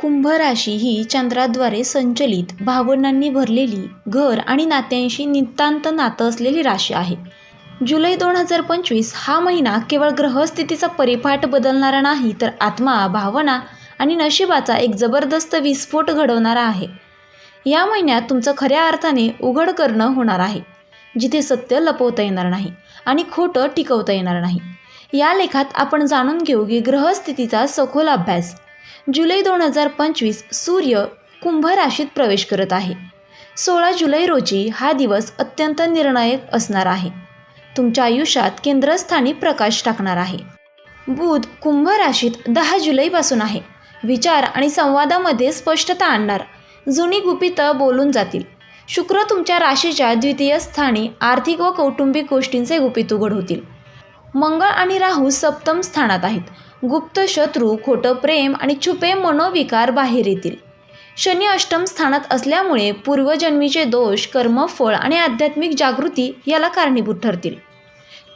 कुंभ राशी ही चंद्राद्वारे संचलित भावनांनी भरलेली घर आणि नात्यांशी नितांत नातं असलेली राशी आहे. जुलै दोन हजार पंचवीस हा महिना केवळ ग्रहस्थितीचा परिपाठ बदलणारा नाही तर आत्मा भावना आणि नशिबाचा एक जबरदस्त विस्फोट घडवणारा आहे. या महिन्यात तुमचं खऱ्या अर्थाने उघड करणं होणार आहे. जिथे सत्य लपवता येणार नाही आणि खोटं टिकवता येणार नाही. या लेखात आपण जाणून घेऊ की ग्रहस्थितीचा सखोल अभ्यास जुलै दोन हजार पंचवीस सूर्य कुंभ राशीत प्रवेश करत आहे. सोळा जुलै रोजी हा दिवस अत्यंत निर्णायक असणार आहे. तुमच्या आयुष्यात केंद्रस्थानी प्रकाश टाकणार आहे. बुध कुंभ राशीत दहा जुलैपासून आहे. विचार आणि संवादामध्ये स्पष्टता आणणार. जुनी गुपितं बोलून जातील. शुक्र तुमच्या राशीच्या द्वितीय स्थानी आर्थिक व कौटुंबिक गोष्टींचे गुपित उघड होतील. मंगळ आणि राहू सप्तम स्थानात आहेत. गुप्त शत्रू खोटं प्रेम आणि छुपे मनोविकार बाहेर येतील. शनी अष्टम स्थानात असल्यामुळे पूर्वजन्मीचे दोष कर्मफळ आणि आध्यात्मिक जागृती याला कारणीभूत ठरतील.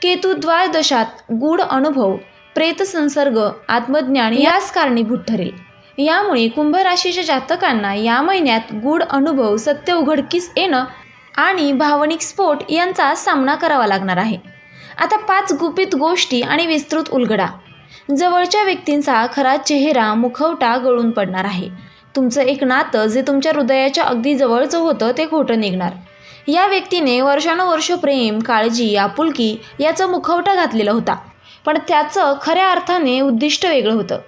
केतू द्वादशात गूढ अनुभव प्रेत संसर्ग आत्मज्ञान यास कारणीभूत ठरेल. यामुळे कुंभ राशीच्या जातकांना या महिन्यात गूढ अनुभव सत्य उघडकीस येणं आणि भावनिक स्फोट यांचा सामना करावा लागणार आहे. आता पाच गुपित गोष्टी आणि विस्तृत उलगडा. जवळच्या व्यक्तींचा खरा चेहरा मुखवटा गळून पडणार आहे. तुमचं एक नातं जे तुमच्या हृदयाच्या अगदी जवळचं होतं ते खोटं निघणार. या व्यक्तीने वर्षानुवर्ष प्रेम काळजी आपुलकी याचा मुखवटा घातलेला होता. पण त्याचं खऱ्या अर्थाने उद्दिष्ट वेगळं होतं.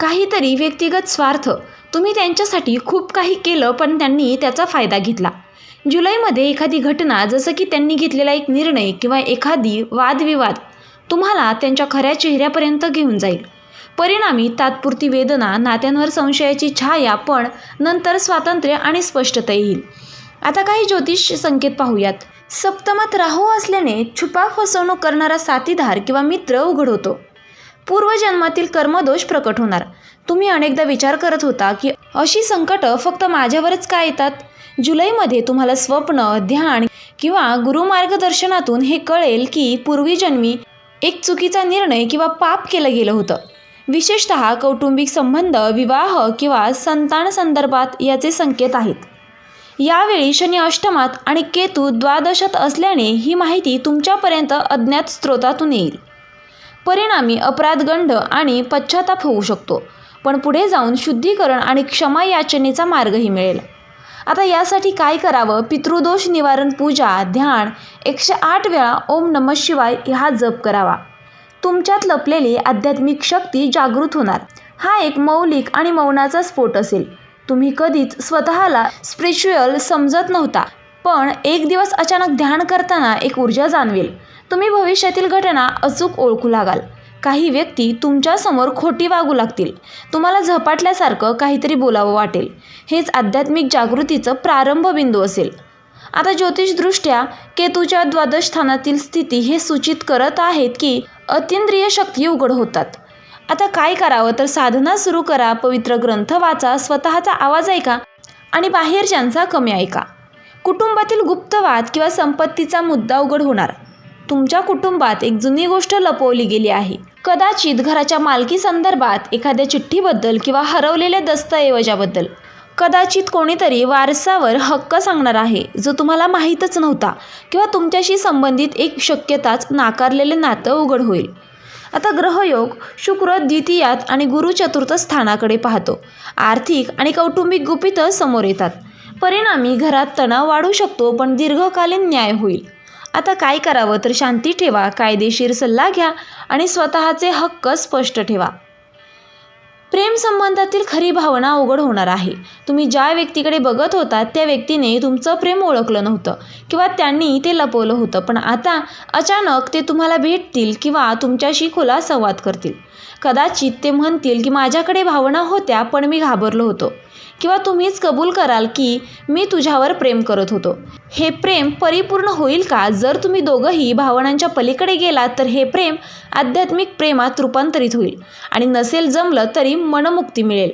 काहीतरी व्यक्तिगत स्वार्थ. तुम्ही त्यांच्यासाठी खूप काही केलं पण त्यांनी त्याचा फायदा घेतला. जुलैमध्ये एखादी घटना जसं की त्यांनी घेतलेला एक निर्णय किंवा एखादी वादविवाद तुम्हाला त्यांच्या खऱ्या चेहऱ्यापर्यंत घेऊन जाईल. परिणामी तात्पुरती वेदना नात्यांवर संशयाची छाया पण नंतर स्वातंत्र्य आणि स्पष्टता येईल. आता काही ज्योतिष संकेत पाहूयात. सप्तमात राहू असल्याने छुपा फसवणूक करणारा साथीदार किंवा मित्र उघड होतो. पूर्वजन्मातील कर्मदोष प्रकट होणार. तुम्ही अनेकदा विचार करत होता की अशी संकटं फक्त माझ्यावरच का येतात? जुलैमध्ये तुम्हाला स्वप्न ध्यान किंवा गुरुमार्गदर्शनातून हे कळेल की पूर्वीजन्मी एक चुकीचा निर्णय किंवा पाप केलं गेलं होतं. विशेषत कौटुंबिक संबंध विवाह किंवा संतान संदर्भात याचे संकेत आहेत. यावेळी शनी अष्टमात आणि केतू द्वादशात असल्याने ही माहिती तुमच्यापर्यंत अज्ञात स्रोतातून येईल. परिणामी अपराधगंड आणि पश्चाताप होऊ शकतो पण पुढे जाऊन शुद्धीकरण आणि क्षमा याचनेचा मार्गही मिळेल. आता यासाठी काय करावं? पितृदोष निवारण पूजा ध्यान एकशे आठ वेळा ओम नम शिवाय हा जप करावा. तुमच्यात लपलेली आध्यात्मिक शक्ती जागृत होणार. हा एक मौलिक आणि मौनाचा स्फोट असेल. तुम्ही कधीच स्वतःला स्पिरिच्युअल समजत नव्हता. पण एक दिवस अचानक ध्यान करताना एक ऊर्जा जाणवेल. तुम्ही भविष्यातील घटना अचूक ओळखू लागाल. काही व्यक्ती तुमच्यासमोर खोटी वागू लागतील. तुम्हाला झपाटल्यासारखं काहीतरी बोलावं वाटेल. हेच आध्यात्मिक जागृतीचं प्रारंभ बिंदू असेल. आता ज्योतिषदृष्ट्या केतूच्या द्वादश स्थानातील स्थिती हे सूचित करत आहेत की अतिंद्रिय शक्ती उघड होतात. आता काय करावं तर साधना सुरू करा पवित्र ग्रंथ वाचा स्वतःचा आवाज ऐका आणि बाहेरच्यांचा कमी ऐका. कुटुंबातील गुप्तवाद किंवा संपत्तीचा मुद्दा उघड होणार. तुमच्या कुटुंबात एक जुनी गोष्ट लपवली गेली आहे. कदाचित घराच्या मालकी संदर्भात एखाद्या चिठ्ठीबद्दल किंवा हरवलेल्या दस्तऐवजाबद्दल. कदाचित कोणीतरी वारसावर हक्क सांगणार आहे जो तुम्हाला माहीतच नव्हता किंवा तुमच्याशी संबंधित एक शक्यताच नाकारलेले नातं उघड होईल. आता ग्रहयोग शुक्र द्वितीयात आणि गुरु चतुर्थ स्थानाकडे पाहतो. आर्थिक आणि कौटुंबिक गुपितं समोर येतात. परिणामी घरात तणाव वाढू शकतो पण दीर्घकालीन न्याय होईल. आता काय करावं तर शांती ठेवा कायदेशीर सल्ला घ्या आणि स्वतःचे हक्क स्पष्ट ठेवा. प्रेम संबंधातील खरी भावना उघड होणार आहे. तुम्ही ज्या व्यक्तीकडे बघत होता त्या व्यक्तीने तुमचं प्रेम ओळखलं नव्हतं किंवा त्यांनी ते लपवलं होतं पण आता अचानक ते तुम्हाला भेटतील किंवा तुमच्याशी खुला संवाद करतील. कदाचित ते म्हणतील की माझ्याकडे भावना होत्या पण मी घाबरलो होतो. किंवा तुम्हीच कबूल कराल की मी तुझ्यावर प्रेम करत होतो. हे प्रेम परिपूर्ण होईल का? जर तुम्ही दोघंही भावनांच्या पलीकडे गेलात तर हे प्रेम आध्यात्मिक प्रेमात रूपांतरित होईल आणि नसेल जमलं तरी मनमुक्ती मिळेल.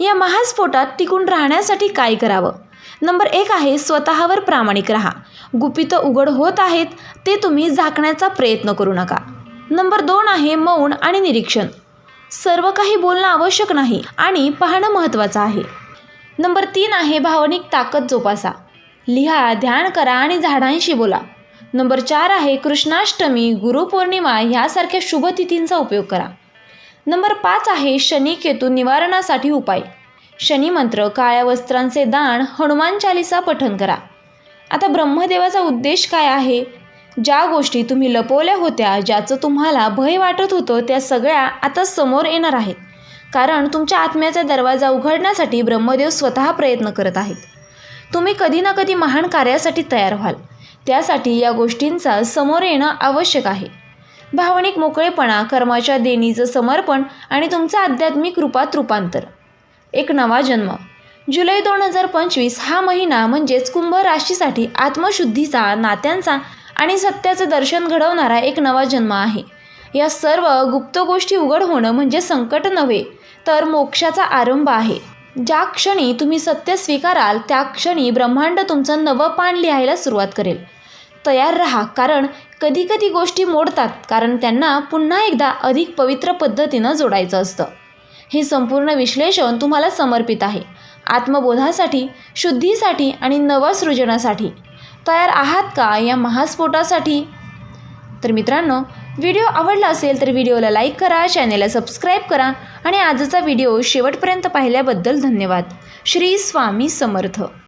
या महास्फोटात टिकून राहण्यासाठी काय करावं? नंबर एक आहे स्वतःवर प्रामाणिक राहा. गुपितं उघड होत आहेत ते तुम्ही झाकण्याचा प्रयत्न करू नका. नंबर दोन आहे मौन आणि निरीक्षण. सर्व काही बोलणं आवश्यक नाही आणि पाहणं महत्त्वाचं आहे. नंबर तीन आहे भावनिक ताकद जोपासा. लिहा ध्यान करा आणि झाडांशी बोला. नंबर चार आहे कृष्णाष्टमी गुरुपौर्णिमा ह्यासारख्या शुभतिथींचा उपयोग करा. नंबर पाच आहे शनी केतू निवारणासाठी उपाय. शनी मंत्र काळ्या वस्त्रांचे दान हनुमान चालिसा पठण करा. आता ब्रह्मदेवाचा उद्देश काय आहे? ज्या गोष्टी तुम्ही लपवल्या होत्या ज्याचं तुम्हाला भय वाटत होतं त्या सगळ्या आता समोर येणार आहेत. कारण तुमच्या आत्म्याचा दरवाजा उघडण्यासाठी ब्रह्मदेव स्वतः प्रयत्न करत आहेत. तुम्ही कधी ना कधी महान कार्यासाठी तयार व्हाल. त्यासाठी या गोष्टींचा समोर येणं आवश्यक आहे. भावनिक मोकळेपणा कर्माच्या देणीचं समर्पण आणि तुमचं आध्यात्मिक रूपात रूपांतर. एक नवा जन्म. जुलै दोन हजार पंचवीस हा महिना म्हणजेच कुंभ राशीसाठी आत्मशुद्धीचा नात्यांचा आणि सत्याचं दर्शन घडवणारा एक नवा जन्म आहे. या सर्व गुप्त गोष्टी उघड होणं म्हणजे संकट नव्हे तर मोक्षाचा आरंभ आहे. ज्या क्षणी तुम्ही सत्य स्वीकाराल त्या क्षणी ब्रह्मांड तुमचं नवं पान लिहायला सुरुवात करेल. तयार राहा कारण कधी कधी गोष्टी मोडतात कारण त्यांना पुन्हा एकदा अधिक पवित्र पद्धतीनं जोडायचं असतं. हे संपूर्ण विश्लेषण तुम्हाला समर्पित आहे. आत्मबोधासाठी शुद्धीसाठी आणि नवसृजनासाठी. तयार आहात का या महास्फोटासाठी? तर मित्रांनो व्हिडिओ आवडला असेल तर व्हिडिओला लाईक करा चॅनेलला सबस्क्राईब करा आणि आजचा व्हिडिओ शेवटपर्यंत पाहिल्याबद्दल धन्यवाद. श्री स्वामी समर्थ.